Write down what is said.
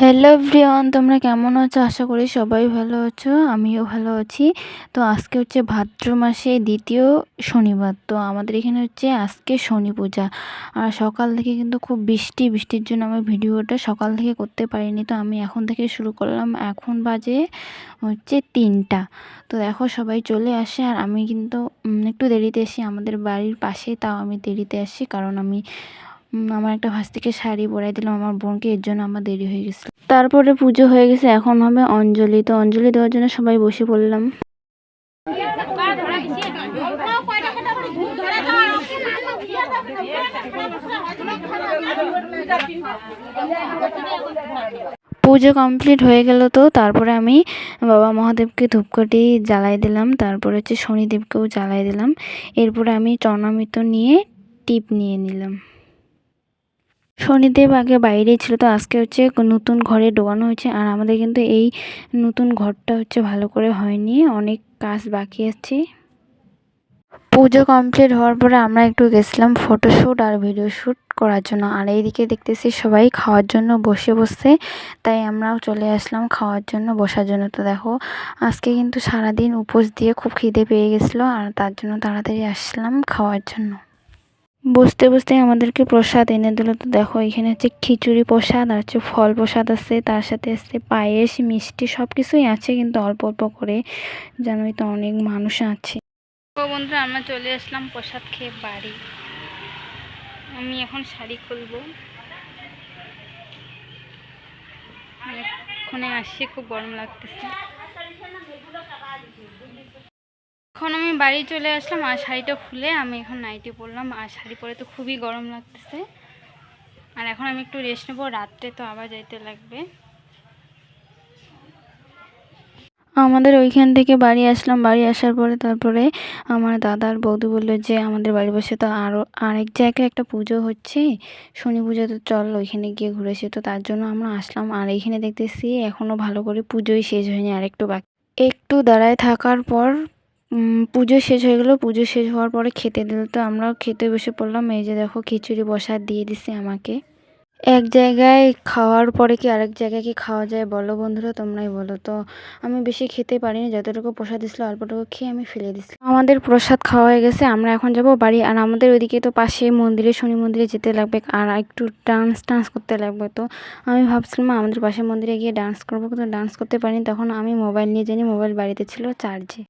Hello everyone তোমরা কেমন আছো? আশা করি সবাই ভালো আছো, আমিও ভালো আছি। তো আজকে হচ্ছে ভাদ্র মাসে দ্বিতীয় শনিবার, তো আমাদের এখানে হচ্ছে আজকে শনি পূজা। আর সকাল থেকে কিন্তু খুব বৃষ্টি, বৃষ্টির জন্য আমার ভিডিওটা সকাল থেকে করতে পারিনি, তো আমি এখন থেকে শুরু করলাম। এখন বাজে হচ্ছে তিনটা। তো দেখো সবাই চলে আসে, আর আমি কিন্তু একটু দেরিতে এসি আমাদের বাড়ির পাশে, তাও আমি দেরিতে আসি, কারণ আমি আমার একটা ভাস্তিকে শাড়ি পরাই দিলাম, আমার বোনকে, এর জন্য আমার দেরি হয়ে গেছে। তারপরে পুজো হয়ে গেছে, এখন হবে অঞ্জলি। তো অঞ্জলি দেওয়ার জন্য সবাই বসে পড়লাম। পুজো কমপ্লিট হয়ে গেল তো, তারপরে আমি বাবা মহাদেবকে ধূপকাঠি জ্বালাই দিলাম, তারপরে হচ্ছে শনিদেবকেও জ্বালাই দিলাম। এরপরে আমি চরণামৃত নিয়ে টিপ নিয়ে নিলাম। শনিদেব আগে বাইরেই ছিল, তো আজকে হচ্ছে নতুন ঘরে ঢোকানো হয়েছে। আর আমাদের কিন্তু এই নতুন ঘরটা হচ্ছে ভালো করে হয়নি, অনেক কাজ বাকি আছে। পুজো কমপ্লিট হওয়ার পরে আমরা একটু গেছিলাম ফটোশ্যুট আর ভিডিও শ্যুট করার জন্য। আর এইদিকে দেখতেছি সবাই খাওয়ার জন্য বসে বসে তাই আমরাও চলে আসলাম খাওয়ার জন্য, বসার জন্য। তো দেখো, আজকে কিন্তু সারাদিন উপোস দিয়ে খুব খিদে পেয়ে গেছিল, আর তার জন্য তাড়াতাড়ি আসলাম খাওয়ার জন্য। বসতে বসতে আমাদেরকে প্রসাদ এনে দিল। তো দেখো, এখানে হচ্ছে খিচুড়ি প্রসাদ আর হচ্ছে ফল প্রসাদ আছে। তার সাথে আছে পায়েস, মিষ্টি সব কিছুই আছে কিন্তু অল্প অল্প করে। জানোই তো অনেক মানুষ আছে। বন্ধুরা, আমরা চলে আসলাম প্রসাদ খেয়ে বাড়ি। আমি এখন শাড়ি খুলবো। এক্ষণে আসছি, খুব গরম লাগতেছে। এখন আমি বাড়ি চলে আসলাম, আর শাড়িটা খুলে আমি এখন নাইটি পরলাম। আর শাড়ি পরে তো খুবই গরম লাগতেছে। আর এখন আমি একটু রেস্ট নেব, রাত্রে তো আবার যাইতে লাগবে। আমাদের ওইখান থেকে বাড়ি আসলাম। বাড়ি আসার পরে তারপরে আমার দাদার বৌদি বলল যে, আমাদের বাড়ি বসে তো আরও আরেক জায়গায় একটা পুজো হচ্ছে। শনি পুজো তো চল ওইখানে গিয়ে ঘুরেছি। তো তার জন্য আমরা আসলাম। আর এইখানে দেখতেছি এখনও ভালো করে পুজোই শেষ হয়নি আর একটু বাকি। একটু দাঁড়ায় থাকার পর পুজো শেষ হয়ে গেলো পুজো শেষ হওয়ার পরে খেতে দিল। তো আমরাও খেতে বসে পড়লাম। এই যে দেখো, খিচুড়ি বসা দিয়ে দিছে আমাকে। এক জায়গায় খাওয়ার পরে কি আরেক জায়গায় কি খাওয়া যায় বলো বন্ধুরা, তোমরাই বলো। তো আমি বেশি খেতে পারিনি, যতটুকু প্রসাদ দিছিল অল্পটুকু খেয়ে আমি ফেলে দিচ্ছি আমাদের প্রসাদ খাওয়া হয়ে গেছে, আমরা এখন যাব বাড়ি। আর আমাদের ওইদিকে তো পাশে মন্দিরে, শনি মন্দিরে যেতে লাগবে আর একটু ডান্স টান্স করতে লাগবে। তো আমি ভাবছিলাম আমাদের পাশে মন্দিরে গিয়ে ডান্স করব। কিন্তু ডান্স করতে পারিনি। তখন আমি মোবাইল নিয়ে জানি মোবাইল বাড়িতে ছিল চার্জে